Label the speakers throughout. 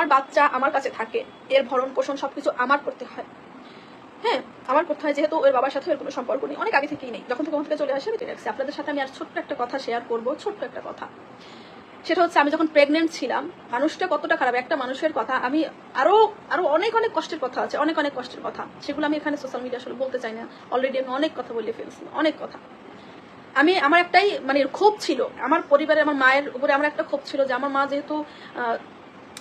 Speaker 1: আমার বাচ্চা আমার কাছে থাকে, এর ভরণ পোষণ সবকিছু আমার করতে হয়। হ্যাঁ আমার করতে হয় যেহেতু ওর বাবার সাথে এর কোনো সম্পর্ক নেই, অনেক আগে থেকেই নেই। যখন থেকে ওখান থেকে চলে আসে, আমি চলে আপনাদের সাথে আমি আর ছোট্ট একটা কথা শেয়ার করব, ছোট্ট একটা কথা। সেটা হচ্ছে, আমি যখন প্রেগনেন্ট ছিলাম, মানুষটা কতটা খারাপ, একটা মানুষের কথা, আমি আরও আরও অনেক অনেক কষ্টের কথা আছে, অনেক অনেক কষ্টের কথা। সেগুলো আমি এখানে সোশ্যাল মিডিয়া আসলে বলতে চাই না। অলরেডি আমি অনেক কথা বলে ফেলছি, অনেক কথা। আমি, আমার একটাই মানে ক্ষোভ ছিল। আমার পরিবারে আমার মায়ের উপরে আমার একটা ক্ষোভ ছিল যে, আমার মা যেহেতু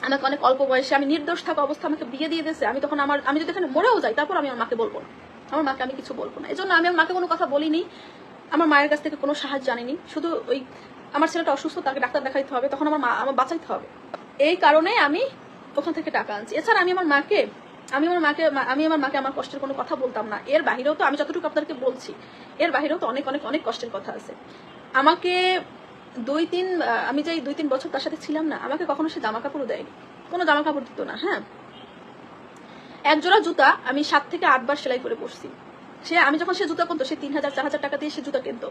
Speaker 1: আমাকে অনেক অল্প বয়সে আমি নির্দোষ থাকা অবস্থা আমাকে বিয়ে দিয়ে দিয়েছে, আমি তখন আমার আমি যদি এখানে মরেও যাই, তারপর আমি আমার মাকে বলব না। আমার মাকে আমি কিছু বলব না। এই জন্য আমি আমার মাকে কোনো কথা বলিনি। আমার মায়ের কাছ থেকে কোনো সাহায্য জানিনি শুধু ওই আমার ছেলেটা অসুস্থ, তাকে ডাক্তার দেখাইতে হবে, তখন আমার মা আমার বাঁচাইতে হবে। এই কারণে আমি ওখান থেকে টাকা আনছি। এছাড়া আমি আমার মাকে আমি আমার মাকে আমি আমার মাকে আমার কষ্টের কোনো কথা বলতাম না। এর বাহিরেও তো আমি যতটুকু আপনাদেরকে বলছি, এর বাহিরেও তো অনেক অনেক অনেক কষ্টের কথা আছে। আমাকে দুই তিন আমি যে দুই তিন বছর তার সাথে ছিলাম না, আমাকে কখনো সে জামা কাপড়ও দেয়নি। কোনো জামা কাপড় দিত না হ্যাঁ? এক জোড়া জুতা আমি সাত থেকে আটবার সেলাই করে পরছি। সে, আমি যখন সে জুতা কিনতো সে তিন হাজার, চার হাজার টাকা দিয়ে সে জুতা কিনতো।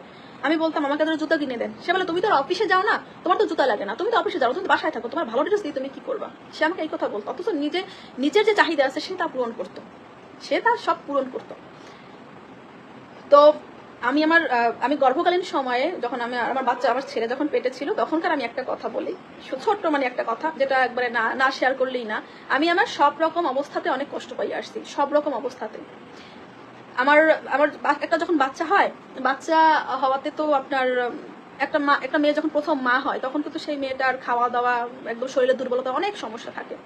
Speaker 1: আমি বলতাম, আমাকে ধরো জুতা কিনে দেন। সে বলে, তুমি তো অফিসে যাও না? তোমার তো জুতা লাগে না। তুমি তো অফিসে যাও, তুমি বাসায় থাকো। তোমার ভালো ড্রেস দিয়ে তুমি কি করবা? সে আমাকে এই কথা বলতো। অথচ নিজে, নিজের যে চাহিদা আছে, সে তা পূরণ করতো। সে তার সব পূরণ করতো। তো আমি আমার আমি গর্ভকালীন সময়ে যখন আমি আমার বাচ্চা, আমার ছেলে যখন পেটে ছিল, তখনকার আমি একটা কথা বলি। ছোট্ট মানে একটা কথা, যেটা একবারে না না শেয়ার করলেই না। আমি আমার সব রকম অবস্থাতে অনেক কষ্ট পাই আসছি, সব রকম অবস্থাতে। আমার আমার একটা যখন বাচ্চা হয়, বাচ্চা হওয়াতে তো আপনার, একটা মা, একটা মেয়ে যখন প্রথম মা হয়, তখন কিন্তু সেই মেয়েটার খাওয়া দাওয়া একদম শরীরের দুর্বলতা অনেক সমস্যা থাকে।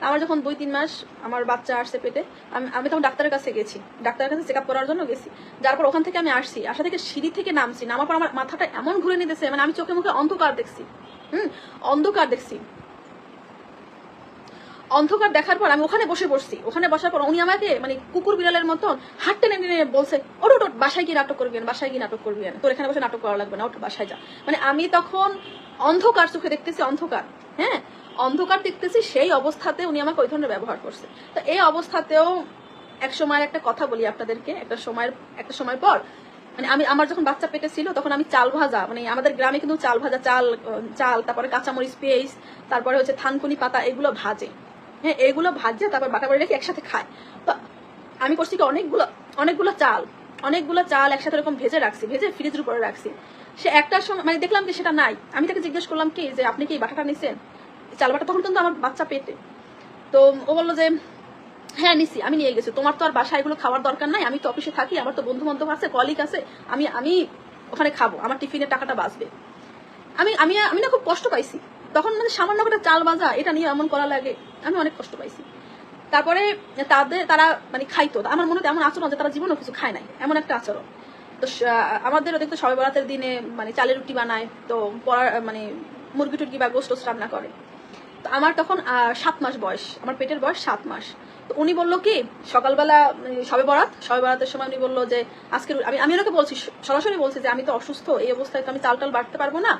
Speaker 1: আমার যখন দুই তিন মাস আমার বাচ্চা আসছে পেটে আমি আমি তখন ডাক্তারের কাছে গেছি। ডাক্তারের কাছে চেক করার জন্য গেছি। যার পর ওখান থেকে আমি আসছি। আসা থেকে সিঁড়ি থেকে নামছি। নামার পর আমার মাথাটা এমন ঘুরে নিতেছে মানে আমি চোখে মুখে অন্ধকার দেখছি। হুম? অন্ধকার দেখছি। অন্ধকার দেখার পর আমি ওখানে বসে পড়ছি। ওখানে বসার পর উনি আমাকে মানে কুকুর বিড়ালের মতন হাঁটতে টেনে টেনে বলছে ওট ওট ওট, বাসায় গিয়ে নাটক করবি না, বাসায় গিয়ে নাটক করবি না। তোর এখানে বসে নাটক করা লাগবে না। ওঠ বাসায় যা। মানে আমি তখন অন্ধকার চোখে দেখতেছি অন্ধকার। হ্যাঁ? অন্ধকার দেখতেছি, সেই অবস্থাতে উনি আমাকে ওই ধরনের ব্যবহার করছে। তো এই অবস্থাতেও এক সময়ের একটা কথা বলি আপনাদেরকে, একটা সময়ের, একটা সময় পর মানে আমি, আমার যখন বাচ্চা পেটে ছিল, তখন আমি চাল ভাজা মানে আমাদের গ্রামে কিন্তু চাল ভাজা, চাল চাল, তারপরে কাঁচামরিচ পেস্ট তারপরে হচ্ছে থানকুনি পাতা, এগুলো ভাজে। হ্যাঁ এগুলো ভাজে, তারপর বাটা করে রেখে একসাথে খায়। তো আমি করছি কি, অনেকগুলো অনেকগুলো চাল অনেকগুলো চাল একসাথে এরকম ভেজে রাখছি, ভেজে ফ্রিজের উপরে রাখছি। সে একটা সময় মানে দেখলাম যে সেটা নাই। আমি তাকে জিজ্ঞেস করলাম কি, যে আপনি কি বাটাটা নিছেন? চাল বাটা তখন কিন্তু আমার বাচ্চা পেটে। তো ও বলল যে হ্যাঁ নিছি, আমি নিয়ে গেছি। তোমার তো আর বাসায় এগুলো খাওয়ার দরকার নাই। আমি তো অফিসে থাকি, আমার তো বন্ধু বান্ধব আছে কলিগ আছে। আমি আমি ওখানে খাব। আমার টিফিনের টাকাটা বাঁচবে। আমি আমি আমি না খুব কষ্ট পাইছি। তখন মানে সামান্য করে চাল বাজা এটা নিয়ে এমন করা লাগে, আমি অনেক কষ্ট পাইছি। তারপরে তাদের, তারা মানে খাইতো। আমার মনে হয় এমন আচরণ যে তারা জীবনেও কিছু খায় নাই, এমন একটা আচরণ। তো আমাদেরও দেখতো সবাই বরাতের দিনে মানে চালের রুটি বানায়, তো পড়ার মানে মুরগি টুরগি বা গোস্ট রান্না করে। আমার তখন সাত মাস বয়স। আমার পেটের বয়স সাত মাস। তো উনি বলল কি, সকালবেলা সবে বরাত, সবে বরাতের সময় উনি বলল যে, আজকে আমি আমি ওনাকে বলছি সরাসরি বলছি যে, আমি তো অসুস্থ, এই অবস্থায় তো আমি চাল টাল বাড়তে পারব না।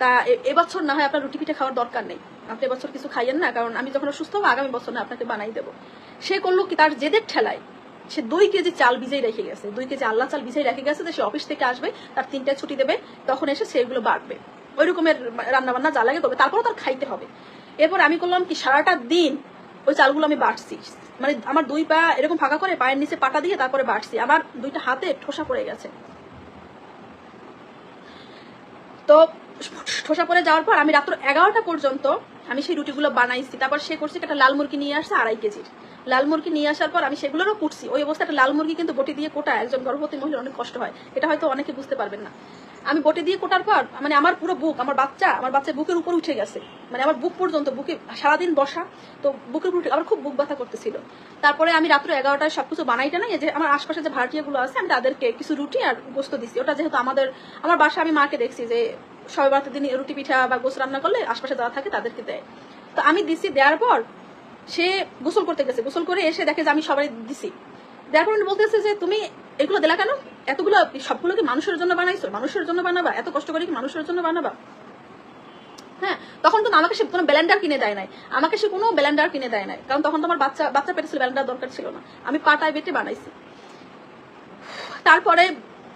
Speaker 1: তা এবছর না হয় আপনার রুটি পিঠে খাওয়ার দরকার নেই। আপনি এবছর কিছু খাইয়েন না, কারণ আমি যখন অসুস্থ হব, আগামী বছর না, আপনাকে বানাই দেবো। সে করল কি, তার জেদের ঠেলায়। সে দুই কেজি চাল ভিজেই রেখে গেছে। দুই কেজি আল্লাহ চাল ভিজেই রেখে গেছে যে, সে অফিস থেকে আসবে, তার তিনটায় ছুটি দেবে, তখন এসে সেগুলো বাড়বে ওই রকমের রান্না বান্না যা লাগে তবে তারপরও তার খাইতে হবে। এরপর আমি করলাম কি, সারাটা দিন ওই চালগুলো আমি বাড়ছি মানে আমার দুই পা এরকম ফাঁকা করে পায়ের নিচে পাটা দিয়ে তারপরে বাড়ছি আমার দুইটা হাতে ঠোসা পড়ে গেছে। তো ঠোসা পরে যাওয়ার পর আমি রাত্র এগারোটা পর্যন্ত আমি সেই রুটিগুলো বানাইছি। তারপর সে করছি একটা লাল মুরগি নিয়ে আসছে আড়াই কেজির লাল মুরগি নিয়ে আসার পর আমি সেগুলোরও কুটছি। ওই অবস্থা একটা লাল মুরগি কিন্তু বটি দিয়ে কোটা, একজন গর্ভবতী মহিলার অনেক কষ্ট হয়। এটা হয়তো অনেকে বুঝতে পারবেন না। আমি বটি দিয়ে কোটার পর মানে আমার পুরো বুক, আমার বাচ্চা আমার বাচ্চা বুকের উপর উঠে গেছে। মানে আমার বুক পর্যন্ত, বুকে সারাদিন বসা, তো বুকের উপর আমার খুব বুক ব্যথা করতেছিল। তারপরে আমি রাত্র এগারোটায় সবকিছু বানাইটা নাই যে আমার আশপাশে যে ভাড়াটিয়াগুলো আছে, আমি তাদেরকে কিছু রুটি আর গোস্ত দিচ্ছি ওটা যেহেতু আমাদের, আমার বাসা আমি মাকে দেখছি যে সবাই বাড়িতে দিন রুটি পিঠা বা গোস্ত রান্না করলে আশপাশে যারা থাকে তাদেরকে দেয়। তো আমি দিছি, দেওয়ার পর সে গোসল করতে গেছে। গোসল করে এসে দেখে যে আমি সবাই দিছি। দেওয়ার বলতেছে যে, তুমি এগুলো দিলা কেন? এতগুলো, সবগুলো কি মানুষের জন্য বানাইছো? মানুষের জন্য বানাবা? এত কষ্ট করে কি মানুষের জন্য বানাবা? হ্যাঁ তখন তো আমাকে সে কোনো ব্লেন্ডার কিনে দেয় নাই। আমাকে সে কোনো ব্লেন্ডার কিনে দেয় নাই। কারণ তখন তো আমার বাচ্চা বাচ্চা পেটে ছিল, ব্লেন্ডার দরকার ছিল না। আমি পাটায় বেটে বানাইছি। তারপরে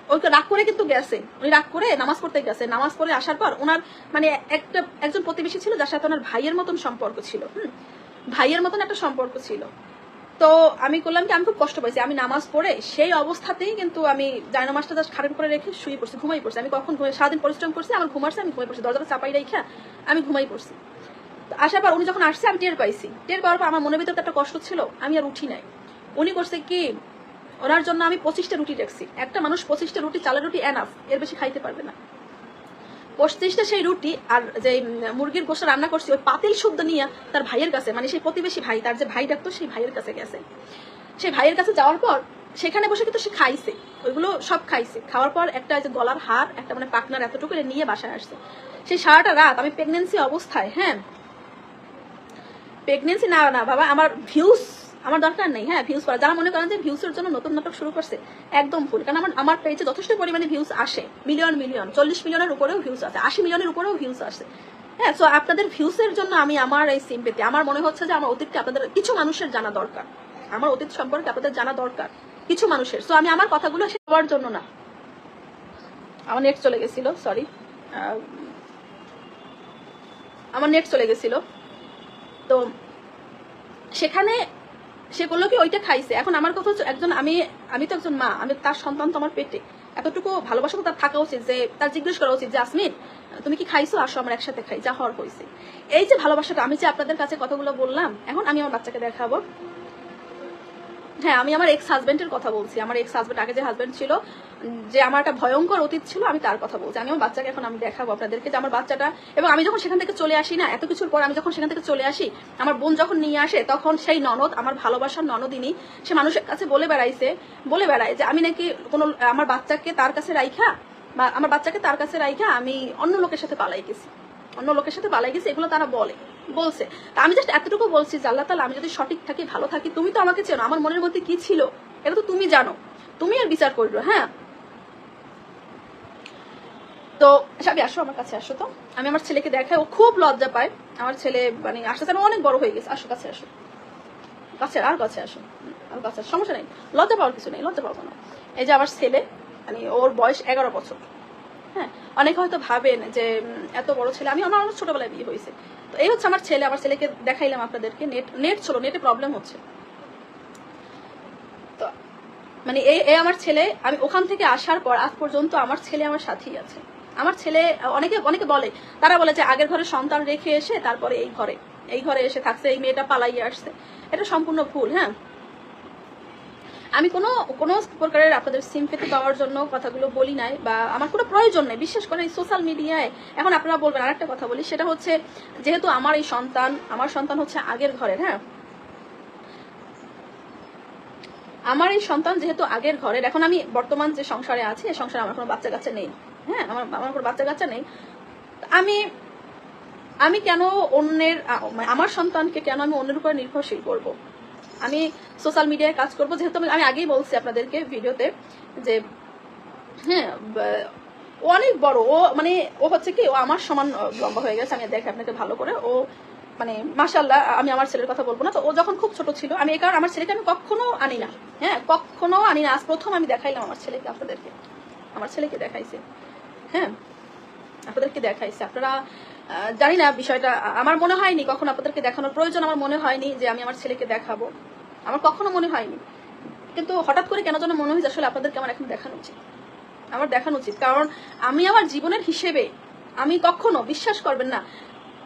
Speaker 1: ওকে রাগ করে কিন্তু গেছে। উনি রাগ করে নামাজ পড়তে গেছে। নামাজ পড়ে আসার পর ওনার মানে একটা, একজন প্রতিবেশী ছিল যার সাথে ওনার ভাইয়ের মতন সম্পর্ক ছিল। হুম, ভাইয়ের মতন একটা সম্পর্ক ছিল। তো আমি করলাম কি, আমি খুব কষ্ট পাইছি। আমি নামাজ পড়ে সেই অবস্থাতেই কিন্তু আমি জায়নামাজটা জাস্ট খাটের করে রেখে শুয়ে পড়ছি, ঘুমাই পড়ছি। আমি কখন সারাদিন পরিশ্রম করছি, আমার ঘুমাচ্ছে আমি ঘুমাই পড়ছি। দরজাটা চাপাই রেখে আমি ঘুমাই পড়ছি। আসার পর উনি যখন আসছে, আমি টের পাইছি। টের পাওয়ার পর আমার মনের ভিতরে একটা কষ্ট ছিল, আমি আর উঠি নাই। উনি করছে কি, ওনার জন্য আমি পঁচিশটা রুটি রাখছি। একটা মানুষ পঁচিশটা রুটি, চালের রুটি এনাফ এর বেশি খাইতে পারবে না। পঁচিশটা সেই রুটি আর যে মুরগির গোষ্ঠ রান্না করছি, ওই পাতিল শুদ্ধ নিয়ে তার ভাইয়ের কাছে মানে সেই প্রতিবেশী ভাই, তার যে ভাই ডাকতো সেই ভাইয়ের কাছে গেছে। সেই ভাইয়ের কাছে যাওয়ার পর সেখানে বসে কিন্তু সে খাইছে, ওইগুলো সব খাইছে। খাওয়ার পর একটা যে গলার হার, একটা মানে পাকনার এতটুকু নিয়ে বাসায় আসছে। সেই সারাটা রাত আমি প্রেগনেন্সি অবস্থায় হ্যাঁ? প্রেগনেন্সি না না, বাবা, আমার ভিউজ আমার দরকার নেই হ্যাঁ ভিউজ করা। যারা মনে করেন যে ভিউজের জন্য নতুন নাটক শুরু করছে, একদম ভুল। কারণ আমার আমার পেজে যথেষ্ট পরিমাণে ভিউজ আসে। মিলিয়ন মিলিয়ন চল্লিশ মিলিয়নের উপরেও ভিউজ আছে আশি মিলিয়নের উপরেও ভিউজ আসে। হ্যাঁ সো আপনাদের ভিউসের জন্য আমি আমার এই সিম্পেতে আমার মনে হচ্ছে যে আমার অতীতটা আপনাদের, কিছু মানুষের জানা দরকার। আমার অতীত সম্পর্কে আপনাদের জানা দরকার, কিছু মানুষের। সো আমি আমার কথাগুলো সবার জন্য না। আমার নেট চলে গেছিল সরি আমার নেট চলে গেছিল। তো সেখানে সে করল কি, ওইটা খাইছে। এখন আমার কথা হচ্ছে একজন, আমি আমি তো একজন মা, আমি, তার সন্তান তো আমার পেটে। এতটুকু ভালোবাসা তো তার থাকা উচিত যে, তার জিজ্ঞেস করা উচিত যে আসমিন তুমি কি খাইছো? আসো, আমার একসাথে খাই। যা হওয়ার হয়েছে। এই যে ভালোবাসাটা, আমি যে আপনাদের কাছে কথাগুলো বললাম, এখন আমি আমার বাচ্চাকে দেখাবো। হ্যাঁ আমি আমার এক্স হাজবেন্ডের কথা বলছি। আমার এক্স হাজবেন্ড আগে যে হাজবেন্ড ছিল, যে আমার একটা ভয়ঙ্কর অতীত ছিল, আমি তার কথা বলছি। আমি আমার বাচ্চাকে এখন আমি দেখাবো আপনাদেরকে যে আমার বাচ্চাটা এবং আমি যখন সেখান থেকে চলে আসি না, এত কিছুর পর আমি যখন সেখান থেকে চলে আসি, আমার বোন যখন নিয়ে আসে, তখন সেই ননদ, আমার ভালোবাসার ননদিনী, সে মানুষের কাছে বলে বেড়াইছে, বলে বেড়ায় যে আমি নাকি কোনো, আমার বাচ্চাকে তার কাছে রাইখা, বা আমার বাচ্চাকে তার কাছে রাইখা আমি অন্য লোকের সাথে পালাই গেছি। অন্য লোকের সাথে পালাই গেছি, এগুলো তারা বলে। বলছে। তা আমি জাস্ট এতটুকু বলছি যে আল্লাহ তালা আমি যদি সঠিক থাকি, ভালো থাকি, তুমি তো আমাকে চেনো, আমার মনের মধ্যে কি ছিল? এটা তো তুমি জানো। তুমি আর বিচার করবে হ্যাঁ? তো সাবি, আসো আমার কাছে, আসো তো। আমি আমার ছেলেকে দেখাই, ও খুব লজ্জা পায়। আমার ছেলে মানে আসতে যেন অনেক বড় হয়ে গেছে। আসো, কাছে আসো। কাছে, আর কাছে আসো। আর কাছে সমস্যা নেই। লজ্জা পাওয়ার কিছু নেই, লজ্জা পাবো না এই যে আমার ছেলে মানে ওর বয়স এগারো বছর। হ্যাঁ? অনেকে হয়তো ভাবেন যে এত বড় ছেলে, আমি আমার অনেক ছোটবেলায় বিয়ে হয়েছে। তো এই হচ্ছে আমার ছেলে, আমার ছেলেকে দেখাইলাম আপনাদেরকে নেট নেট ছিল নেটে প্রবলেম হচ্ছে। তো মানে এই এ আমার ছেলে, আমি ওখান থেকে আসার পর আজ পর্যন্ত আমার ছেলে আমার সাথেই আছে। আমার ছেলে, অনেকে অনেকে বলে, তারা বলে যে আগের ঘরে সন্তান রেখে এসে তারপরে এই ঘরে এই ঘরে এসে থাকছে, এই মেয়েটা পালাইয়ে আসছে। এটা সম্পূর্ণ ভুল হ্যাঁ? আমি কোনো কোনো প্রকারের আপনাদের সিম্পেতি পাওয়ার জন্য কথাগুলো বলি নাই বা আমার কোনো প্রয়োজন নেই। বিশেষ করে এই সোশ্যাল মিডিয়ায় এখন আপনারা বলবেন, আরেকটা কথা বলি, সেটা হচ্ছে যেহেতু আমার এই সন্তান, আমার সন্তান হচ্ছে আগের ঘরের হ্যাঁ? আমার এই সন্তান যেহেতু আগের ঘরের, এখন আমি বর্তমান যে সংসারে আছি, এই সংসারে আমার কোনো বাচ্চা কাচ্চা নেই হ্যাঁ? আমার আমার কোনো বাচ্চা কাচ্চা নেই। আমি আমি কেন অন্যের মানে আমার সন্তানকে কেন আমি অন্যের উপর নির্ভরশীল করব? আমি সোশ্যাল মিডিয়ায় কাজ করব, যেহেতু আমি আগেই বলছি আপনাদেরকে ভিডিওতে যে হ্যাঁ অনেক বড়, ও মানে ও হচ্ছে কি, ও আমার সমান লম্বা হয়ে গেছে, আমি দেখে আপনাকে ভালো করে। ও মানে মাশাল্লাহ আমি আমার ছেলের কথা বলব না। তো ও যখন খুব ছোট ছিল, আমি এই কারণে আমার ছেলেকে আমি কখনো আনি না। হ্যাঁ কখনো আনি না। আজ প্রথম আমি দেখাইলাম আমার ছেলেকে, আপনাদেরকে। আমার ছেলেকে দেখাইছে। হ্যাঁ আপনাদেরকে দেখাইছে। আপনারা জানি না বিষয়টা। আমার মনে হয়নি কখনো আপনাদেরকে দেখানোর প্রয়োজন, আমার মনে হয়নি যে আমি আমার ছেলেকে দেখাবো। আমার কখনো মনে হয়নি। কিন্তু হঠাৎ করে কেন যেন মনে হয়েছে আসলে আপনাদেরকে আমার এখন দেখানো উচিত। আমার দেখানো উচিত। কারণ আমি আমার জীবনের হিসেবে আমি কখনো, বিশ্বাস করবেন না,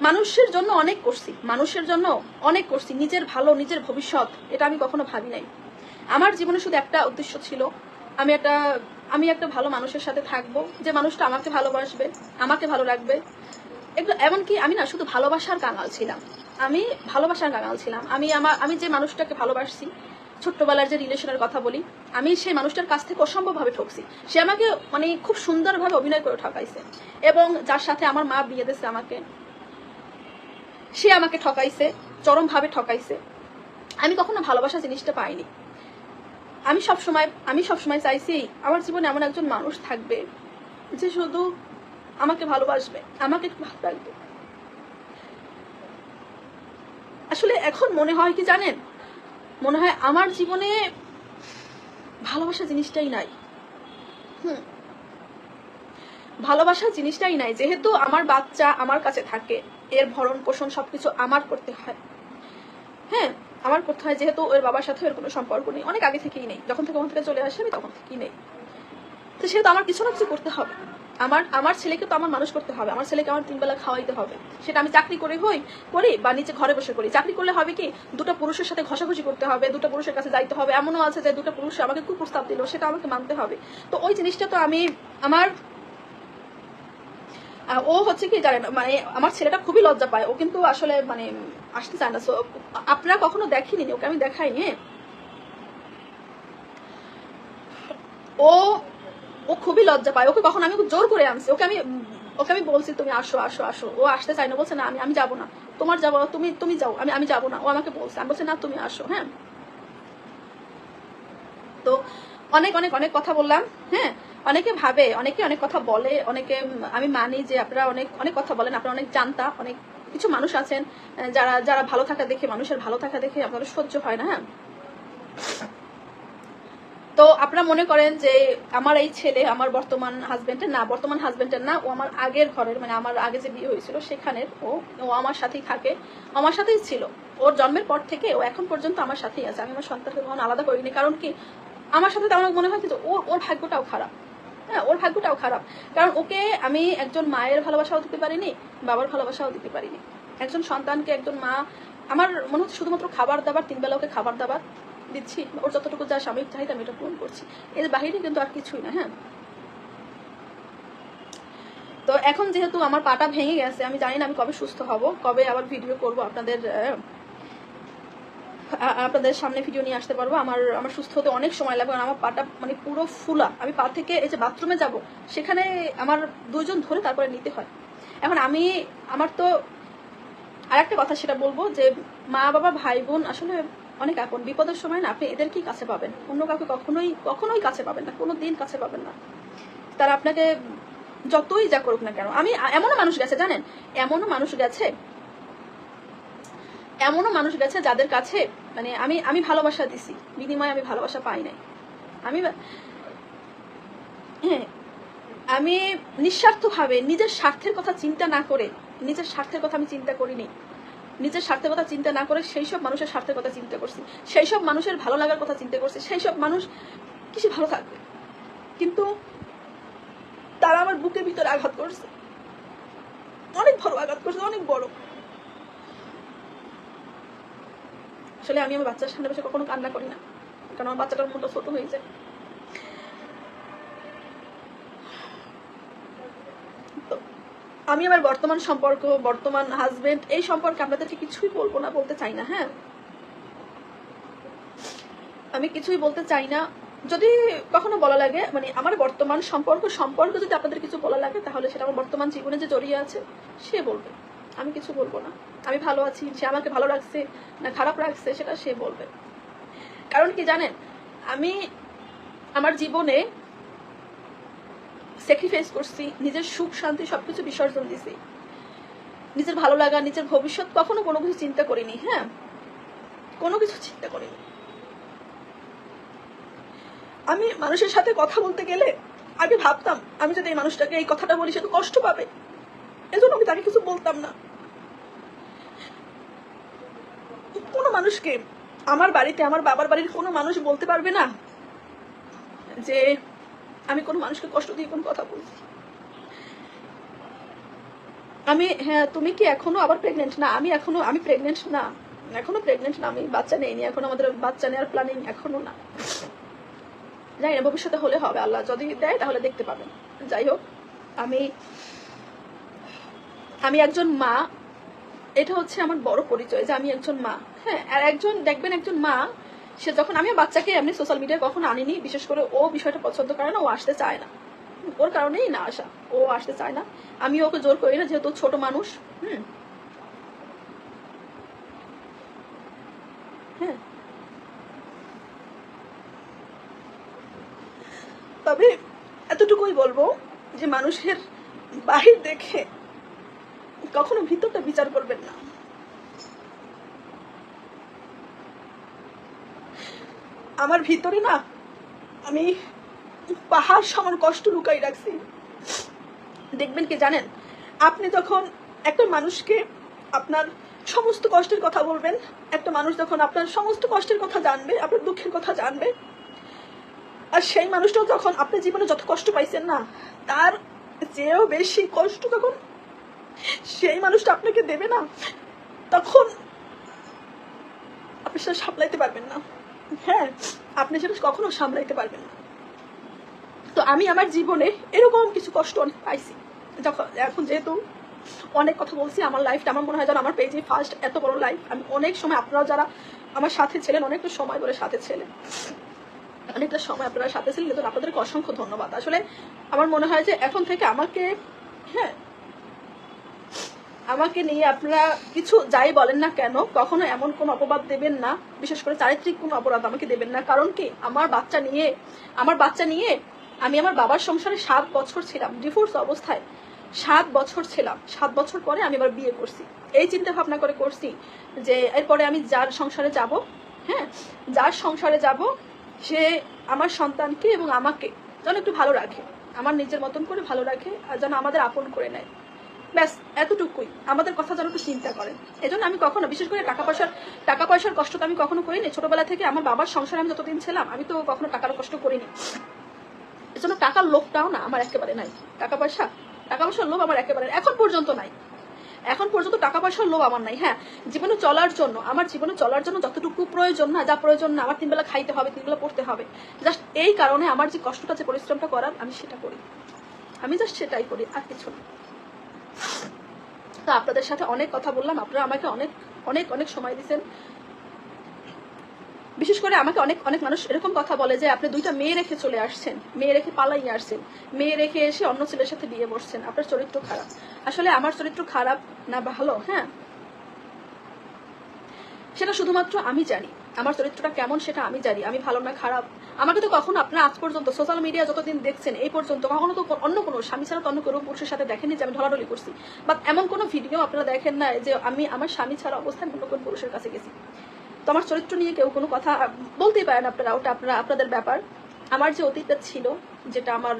Speaker 1: মানুষের জন্য অনেক করছি। মানুষের জন্য অনেক করছি। নিজের ভালো, নিজের ভবিষ্যৎ, এটা আমি কখনো ভাবি নাই। আমার জীবনে শুধু একটা উদ্দেশ্য ছিল। আমি একটা আমি একটা ভালো মানুষের সাথে থাকব। যে মানুষটা আমাকে ভালোবাসবে, আমাকে ভালো রাখবে এগুলো, এমনকি আমি না, শুধু ভালোবাসার কাঙাল ছিলাম। আমি ভালোবাসার কাঙাল ছিলাম। আমি আমার, আমি যে মানুষটাকে ভালোবাসছি, ছোট্টবেলার যে রিলেশনের কথা বলি, আমি সেই মানুষটার কাছ থেকে অসম্ভবভাবে ঠকছি। সে আমাকে মানে খুব সুন্দরভাবে অভিনয় করে ঠকাইছে। এবং যার সাথে আমার মা বিয়ে দিয়েছে আমাকে, সে আমাকে ঠকাইছে, চরমভাবে ঠকাইছে। আমি কখনো ভালোবাসা জিনিসটা পাইনি। আমি সব সময় আমি সব সময় চাইছি, আমার জীবনে এমন একজন মানুষ থাকবে, যে শুধু আমাকে ভালোবাসবে, আমাকে ভালো রাখবে আসলে এখন মনে হয় কি জানেন? মনে হয় আমার জীবনে ভালোবাসা জিনিসটাই নাই। হুম। ভালোবাসা জিনিসটাই নাই, যেহেতু আমার বাচ্চা আমার কাছে থাকে, এর ভরণ পোষণ সবকিছু আমার করতে হয়। হ্যাঁ আমার করতে হয়, যেহেতু ওর বাবার সাথে এর কোনো সম্পর্ক নেই, অনেক আগে থেকেই নেই। যখন থেকে ওখান থেকে চলে আসে, আমি তখন থেকেই নেই। তো সেহেতু আমার কিছু না কিছু করতে হবে। আমার আমার ছেলেকে তো আমার মানুষ করতে হবে। আমার ছেলেকে আমার তিন বেলা খাওয়াইতে হবে। সেটা আমি চাকরি করে হই, করি বা নিচে ঘরে বসে করি। চাকরি করলে হবে কি, দুটো পুরুষের সাথে ঘষাঘষি করতে হবে, দুটো পুরুষের কাছে যাইতে হবে। এমনও আছে যে দুটো পুরুষ আমাকে কুপ্রস্তাব দিল, সেটা আমাকে মানতে হবে। তো ওই জিনিসটা তো আমি, আমার ও হচ্ছে কি জানেন মানে আমার ছেলেটা খুবই লজ্জা পায়। ও কিন্তু আসলে মানে আসতে চায় না। সো আপনারা কখনো দেখেনি ওকে আমি দেখাইনি। ও ও খুবই লজ্জা পায়। ওকে কখন আমি খুব জোর করে আনছি। ওকে আমি ওকে আমি বলছি, তুমি আসো আসো আসো। ও আসতে চায় না। বলছে, না, আমি আমি যাব না। তোমার যাব তুমি তুমি যাও। আমি আমি যাব না। ও আমাকে বলছে। আমি বলছে, না, তুমি আসো। হ্যাঁ? তো অনেক অনেক অনেক কথা বললাম। হ্যাঁ? অনেকে ভাবে, অনেকে অনেক কথা বলে, অনেকে আমি মানি যে আপনারা অনেক অনেক কথা বলেন, আপনারা অনেক জানতা, অনেক কিছু মানুষ আছেন যারা যারা ভালো থাকা দেখে, মানুষের ভালো থাকা দেখে আপনাদের সহ্য হয় না হ্যাঁ? তো আপনারা মনে করেন যে আমার এই ছেলে আমার বর্তমান হাজবেন্ডের না, বর্তমান হাজবেন্ডের না, ও আমার আগের ঘরের মানে আমার আগে যে বিয়ে হয়েছিল সেখানের, ও ও আমার সাথেই থাকে, আমার সাথেই ছিল। ওর জন্মের পর থেকে ও এখন পর্যন্ত আমার সাথেই আছে। আমি আমার সন্তানকে কখনো আলাদা করিনি, কারণ কি? আমার সাথে তো আমার মনে হয় যে ওর ওর ভাগ্যটাও খারাপ। হ্যাঁ ওর ভাগ্যটাও খারাপ। কারণ ওকে আমি একজন মায়ের ভালোবাসাও দিতে পারিনি, বাবার ভালোবাসাও দিতে পারিনি। একজন সন্তানকে একজন মা, আমার মনে হচ্ছে শুধুমাত্র খাবার দাবার তিন বেলা ওকে খাবার দাবার দিচ্ছি ওর যতটুকু যা সাময়িক চাহিদা, আমি এটা পূরণ করছি। এর বাহিরে কিন্তু আর কিছুই না হ্যাঁ? তো এখন যেহেতু আমার পাটা ভেঙে গেছে, আমি জানি না আমি কবে সুস্থ হব, কবে আবার ভিডিও করব আপনাদের আপনাদের সামনে ভিডিও নিয়ে আসতে পারব। আমার আমার সুস্থ হতে অনেক সময় লাগবে, কারণ আমার পাটা মানে পুরো ফুলা। আমি পা থেকে এই যে বাথরুমে যাব, সেখানে আমার দুজন ধরে তারপরে নিতে হয়। এখন আমি, আমার তো আর একটা কথা সেটা বলব যে মা বাবা ভাই বোন আসলে অনেক আপন। বিপদের সময় না আপনি এদেরকেই কাছে পাবেন। অন্য কাউকে কখনোই কখনোই কাছে পাবেন না। কোনো দিন কাছে পাবেন না। তারা আপনাকে যতই যা করুক না কেন, আমি এমনও মানুষ গেছে, জানেন? এমনও মানুষ গেছে, এমনও মানুষ গেছে যাদের কাছে মানে আমি আমি ভালোবাসা দিছি। বিনিময়ে আমি ভালোবাসা পাই নাই। আমি হ্যাঁ আমি নিঃস্বার্থভাবে নিজের স্বার্থের কথা চিন্তা না করে, নিজের স্বার্থের কথা আমি চিন্তা করিনি। নিজের স্বার্থের কথা চিন্তা না করে সেই সব মানুষের স্বার্থের কথা চিন্তা করছি। সেই সব মানুষের ভালো লাগার কথা চিন্তা করছি। সেই সব মানুষ কিছু ভালো থাকবে? কিন্তু তারা আমার বুকের ভিতরে আঘাত করছে। অনেক বড় আঘাত করছে, অনেক বড়। আসলে আমি আমার বাচ্চার সামনে বসে কখনো কান্না করি না। কারণ আমার বাচ্চাটার মনটা ছোট হয়ে যায়। আমি আমার বর্তমান সম্পর্ক, বর্তমান হাজবেন্ড এই সম্পর্কে আপনাদেরকে কিছুই বলব না, বলতে চাই না হ্যাঁ? আমি কিছুই বলতে চাই না। যদি কখনো বলা লাগে মানে আমার বর্তমান সম্পর্ক সম্পর্ক যদি আপনাদের কিছু বলা লাগে, তাহলে সেটা আমার বর্তমান জীবনে যে জড়িয়ে আছে, সে বলবে। আমি কিছু বলব না। আমি ভালো আছি, সে আমাকে ভালো রাখছে না খারাপ রাখছে, সেটা সে বলবে। কারণ কি জানেন? আমি, আমার জীবনে স্যাক্রিফাইস করছি, নিজের সুখ, শান্তি, সবকিছু বিসর্জন দিছি। নিজের ভালো লাগা, নিজের ভবিষ্যৎ কখনো কোনো কিছু চিন্তা করিনি হ্যাঁ? কোনো কিছু চিন্তা করিনি। আমি মানুষের সাথে কথা বলতে গেলে আগে ভাবতাম, আমি যদি এই মানুষটাকে এই কথাটা বলি, সে তো কষ্ট পাবে। এজন্য আমি তাকে কিছু বলতাম না। কোনো মানুষকে আমার বাড়িতে, আমার বাবার বাড়ির কোনো মানুষ বলতে পারবে না যে আমি কোনো মানুষকে কষ্ট দিয়ে কোনো কথা বলছি। আমি হ্যাঁ তুমি কি এখনও আবার প্রেগনেন্ট না, আমি এখনও, আমি প্রেগনেন্ট না। এখনও প্রেগনেন্ট না, আমি বাচ্চা নেইনি। এখন আমাদের বাচ্চা নেওয়ার প্ল্যানিং এখনও না। জানি না, ভবিষ্যতে হলে হবে, আল্লাহ যদি দেয় তাহলে দেখতে পাবেন। যাই হোক, আমি আমি একজন মা, এটা হচ্ছে আমার বড় পরিচয় যে আমি একজন মা। হ্যাঁ আর একজন, দেখবেন একজন মা সে যখন আমি বাচ্চাকে এমনি সোশ্যাল মিডিয়ায় কখনো আনিনি, বিশেষ করে ও বিষয়টা পছন্দ করে না, ও আসতে চায় না। ওর কারণেই না আসা, ও আসতে চায় না। আমি ওকে জোর করি না, যেহেতু ছোট মানুষ, হুম। হ্যাঁ। তবে এতটুকুই বলব যে মানুষের বাহির দেখে কখনো ভিতরটা বিচার করবেন না। আমার ভিতরে না আমি পাহাড় সমান কষ্ট লুকাই রাখছি। দেখবেন কি জানেন? আপনি যখন একটা মানুষকে আপনার সমস্ত কষ্টের কথা বলবেন, একটা মানুষ যখন আপনার সমস্ত কষ্টের কথা জানবে, আপনার দুঃখের কথা জানবে, আর সেই মানুষটাও যখন আপনার জীবনে যত কষ্ট পাইছেন না, তার চেয়েও বেশি কষ্ট তখন সেই মানুষটা আপনাকে দেবে না, তখন আপনি সেটা সামলাইতে পারবেন না। হ্যাঁ আপনি সেটা কখনো সামলাইতে পারবেন না। তো আমি আমার জীবনে এরকম কিছু কষ্ট অনেক পাইছি। যখন, এখন যেহেতু অনেক কথা বলছি, আমার লাইফটা আমার মনে হয় যেন আমার পেজে ফার্স্ট এত বড় লাইফ আমি অনেক সময় আপনারা যারা আমার সাথে ছিলেন, অনেকটা সময় ধরে সাথে ছিলেন। অনেকটা সময় আপনারা সাথে ছিলেন আপনাদেরকে অসংখ্য ধন্যবাদ। আসলে আমার মনে হয় যে এখন থেকে আমাকে হ্যাঁ আমাকে নিয়ে আপনারা কিছু যাই বলেন না কেন, কখনো এমন কোন অপবাদ দেবেন না, বিশেষ করে চারিত্রিক কোন অপরাধ আমাকে দেবেন না। কারণ কি? আমার বাচ্চা নিয়ে, আমার বাচ্চা নিয়ে আমি আমার বাবার সংসারে সাত বছর ছিলাম ডিভোর্স অবস্থায় সাত বছর ছিলাম। সাত বছর পরে আমি আবার বিয়ে করছি। এই চিন্তা ভাবনা করে করছি যে এরপরে আমি যার সংসারে যাব হ্যাঁ যার সংসারে যাব, সে আমার সন্তানকে এবং আমাকে যেন একটু ভালো রাখে, আমার নিজের মতন করে ভালো রাখে আর যেন আমাদের আপন করে নেয়। ব্যাস, এতটুকুই। আমাদের কথা যেন একটু চিন্তা করেন। এজন্য আমি কখনো, বিশেষ করে টাকা পয়সার টাকা পয়সার কষ্ট তো আমি কখনো করিনি। ছোটবেলা থেকে আমার বাবার সংসারে আমি যতদিন ছিলাম, আমি তো কখনো টাকার কষ্ট করিনি। এজন্য টাকার লোভটাও না আমার একেবারে নাই। টাকা পয়সা, টাকা পয়সার লোভ আমার একেবারে এখন পর্যন্ত নাই। এখন পর্যন্ত টাকা পয়সার লোভ আমার নাই। হ্যাঁ জীবনে চলার জন্য, আমার জীবনে চলার জন্য যতটুকু প্রয়োজন না, যা প্রয়োজন না, আমার তিনবেলা খাইতে হবে তিনবেলা পড়তে হবে। জাস্ট এই কারণে আমার যে কষ্টটা, যে পরিশ্রমটা করার, আমি সেটা করি। আমি জাস্ট সেটাই করি, আর কিছু না। তো আপনাদের সাথে অনেক কথা বললাম। আপনারা আমাকে অনেক অনেক অনেক সময় দিচ্ছেন বিশেষ করে আমাকে অনেক অনেক মানুষ এরকম কথা বলে যে, আপনি দুইটা মেয়ে রেখে চলে আসছেন। মেয়ে রেখে পালাই আসছেন। মেয়ে রেখে এসে অন্য ছেলের সাথে বিয়ে বসছেন আপনার চরিত্র খারাপ। আসলে আমার চরিত্র খারাপ না ভালো হ্যাঁ? সেটা শুধুমাত্র আমি জানি। আমার চরিত্রটা কেমন সেটা আমি জানি, আমি ভালো না খারাপ। আমাকে তো কখনো আপনারা আজ পর্যন্ত সোশ্যাল মিডিয়া যতদিন দেখছেন, এই পর্যন্ত কখনো তো অন্য কোনো স্বামী ছাড়া তো অন্য কোনো পুরুষের সাথে দেখেনি যে আমি ঢলাঢলি করছি। বাট এমন কোনো ভিডিও আপনারা দেখেন না যে আমি আমার স্বামী ছাড়া অবস্থায় অন্য কোনো পুরুষের কাছে গেছি। তো আমার চরিত্র নিয়ে কেউ কোনো কথা বলতেই পারেন আপনারা, ওটা আপনারা, আপনাদের ব্যাপার। আমার যে অতীতটা ছিল, যেটা আমার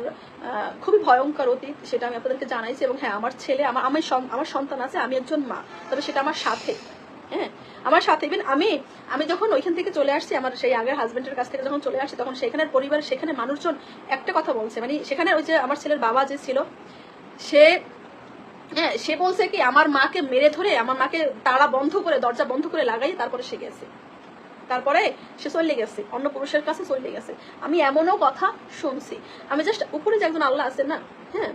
Speaker 1: খুবই ভয়ঙ্কর অতীত, সেটা আমি আপনাদেরকে জানাইছি এবং হ্যাঁ আমার ছেলে, আমার আমার সন্তান আছে, আমি একজন মা, তবে সেটা আমার সাথে। হ্যাঁ আমার সাথে ইভেন আমি আমি যখন ওইখান থেকে চলে আসছি, আমার সেই আগের হাজবেন্ডের কাছ থেকে যখন চলে আসছি, তখন সেখানের পরিবার, সেখানে মানুষজন একটা কথা বলছে। মানে সেখানে ওই যে আমার ছেলের বাবা যে ছিল, সে হ্যাঁ সে বলছে কি, আমার মাকে মেরে ধরে, আমার মাকে তালা বন্ধ করে, দরজা বন্ধ করে লাগাই তারপরে সে গেছে। তারপরে সে চলে গেছে, অন্য পুরুষের কাছে চলে গেছে। আমি এমনও কথা শুনছি। আমি জাস্ট উপরে যে একজন আল্লাহ আছে না হ্যাঁ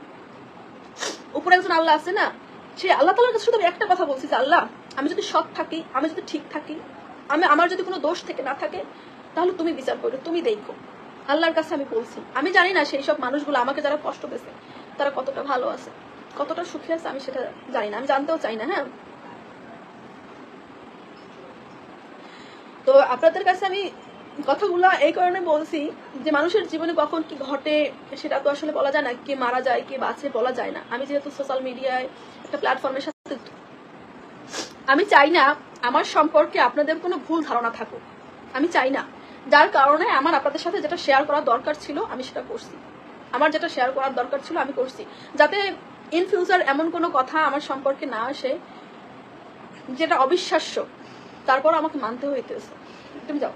Speaker 1: উপরে একজন আল্লাহ আছে না সে আল্লাহ তালার কাছে শুধু আমি একটা কথা বলছি যে, আল্লাহ, আমি যদি সৎ থাকি, আমি যদি ঠিক থাকি, আমি, আমার যদি কোনো দোষ থেকে না থাকে, তাহলে তুমি বিচার করো তুমি দেখো। আল্লাহর কাছে আমি বলছি। আমি জানি না সেই সব মানুষগুলো আমাকে যারা কষ্ট পেয়েছে তারা কতটা ভালো আছে, কতটা সুখী আছে, আমি সেটা জানি না। আমি জানতেও চাই না হ্যাঁ? তো আপনাদের কাছে আমি কথাগুলো এই কারণে বলছি যে মানুষের জীবনে কখন কি ঘটে, সেটা তো আসলে বলা যায় না, কে মারা যায়, কে বাঁচে বলা যায় না। আমি যেহেতু সোশ্যাল মিডিয়ায় একটা প্ল্যাটফর্মের সাথে আমি চাই না আমার সম্পর্কে আপনাদের কোনো ভুল ধারণা থাকুক। আমি চাই না। যার কারণে আমার আপনাদের সাথে যেটা শেয়ার করার দরকার ছিল, আমি সেটা করছি। আমার যেটা শেয়ার করার দরকার ছিল, আমি করছি। যাতে ইন ফিউচার এমন কোনো কথা আমার সম্পর্কে না আসে, যেটা অবিশ্বাস্য, তারপর আমাকে মানতে হইতেছে। তুমি যাও।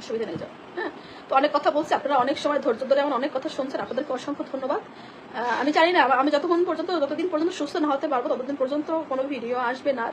Speaker 1: অসুবিধা নেই হ্যাঁ? তো অনেক কথা বলছি, আপনারা অনেক সময় ধৈর্য ধরে আমার অনেক কথা শুনছেন, আপনাদেরকে অসংখ্য ধন্যবাদ। আমি জানি না, আমি যতক্ষণ পর্যন্ত, যতদিন পর্যন্ত সুস্থ না হতে পারব, ততদিন পর্যন্ত কোনো ভিডিও আসবে না।